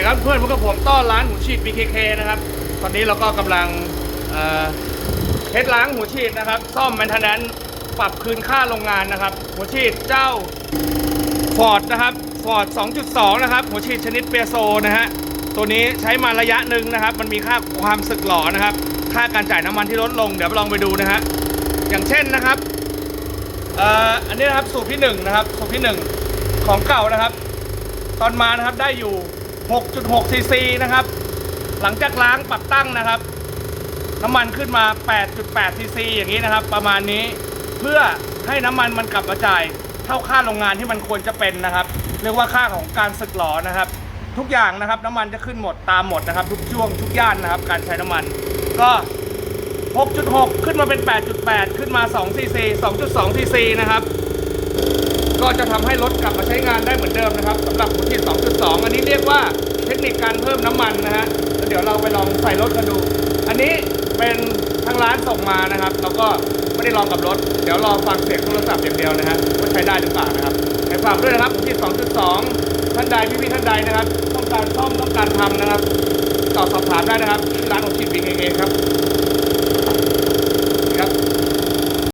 ดีครับเพื่อนพวกผมต้อนร้านหูฉีด BKK นะครับ ตอนนี้เราก็กำลังเอ่อเทสล้างหูฉีดนะครับ ซ่อมแมนทนแนปรับคืนค่าโรงงานนะครับหูฉีดเจ้าฟอร์ดนะครับฟอร์ด2.2 นะครับหูฉีดชนิดเปียโซนะฮะ ตัวนี้ใช้มาระยะหนึ่งนะครับ มันมีค่าความสึกหล่อนะครับ ค่าการจ่ายน้ำมันที่ลดลง เดี๋ยวลองไปดูนะฮะ อย่างเช่นนะครับอันนี้นะครับสูตรที่หนึ่งนะครับสูตรที่หนึ่งของเก่านะครับ ตอนมานะครับได้อยู่ 6.6ซีซีนะครับ หลังจากล้างปรับตั้งนะครับ น้ำมันขึ้นมา 8.8ซีซีอย่างนี้นะครับ ประมาณนี้เพื่อให้น้ำมันมันกลับมาจ่ายเท่าค่าโรงงานที่มันควรจะเป็นนะครับ เรียกว่าค่าของการสึกหลอนะครับ ทุกอย่างนะครับ น้ำมันจะขึ้นหมดตามหมดนะครับ ทุกช่วงทุกย่านนะครับ การใช้น้ำมันก็ 6.6 ขึ้นมาเป็น 8.8 ขึ้นมา2ซีซี2.2ซีซีนะครับ ก็จะทำให้รถกลับมาใช้งานได้เหมือนเดิมนะครับสำหรับหัวฉีด 2.2 อันนี้เรียกว่าเทคนิคการเพิ่มน้ำมันนะฮะแล้วเดี๋ยวเราไปลองใส่รถกันดู อันนี้เป็นทางร้านส่งมานะครับ เราก็ไม่ได้ลองกับรถ เดี๋ยวรอฟังเสียงโทรศัพท์อย่างเดียวนะฮะว่าใช้ได้หรือเปล่านะครับให้ฝากด้วยนะครับหัวฉีด 2.2 ท่านใดพี่ๆท่านใดนะครับ ต้องการซ่อมต้องการทำนะครับ ต่อสอบถามได้นะครับที่ร้านหัวฉีด BKK ครับ